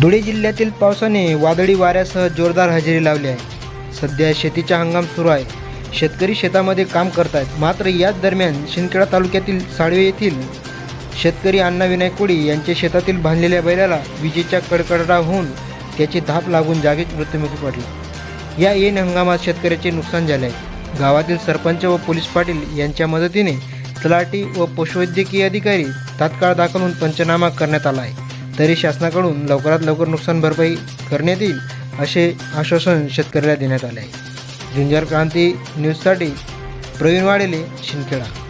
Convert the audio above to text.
धुळे जिल्ह्यातील पावसाने वादळी वाऱ्यासह जोरदार हजेरी लावली आहे. सध्या शेतीचा हंगाम सुरू आहे. शेतकरी शेतामध्ये काम करत आहेत मात्र याच दरम्यान शिंदखेडा तालुक्यातील साळवे येथील शेतकरी अण्णा विनायक कोळी यांच्या शेतातील बांधलेल्या बैलाला विजेच्या कडकडडा होऊन त्याची धाप लागून जागीच मृत्युमुखी पडली. या येन हंगामात शेतकऱ्याचे नुकसान झाले आहे. गावातील सरपंच व पोलीस पाटील यांच्या मदतीने तलाठी व पशुवैद्यकीय अधिकारी तात्काळ दाखल होऊन पंचनामा करण्यात आला आहे. तरी शासनाकडून लवकरात लवकर नुकसान भरपाई करण्यात येईल असे आश्वासन शेतकऱ्याला देण्यात आले आहे. झुंजार क्रांती न्यूजसाठी प्रवीण वाडेले शिंदखेडा.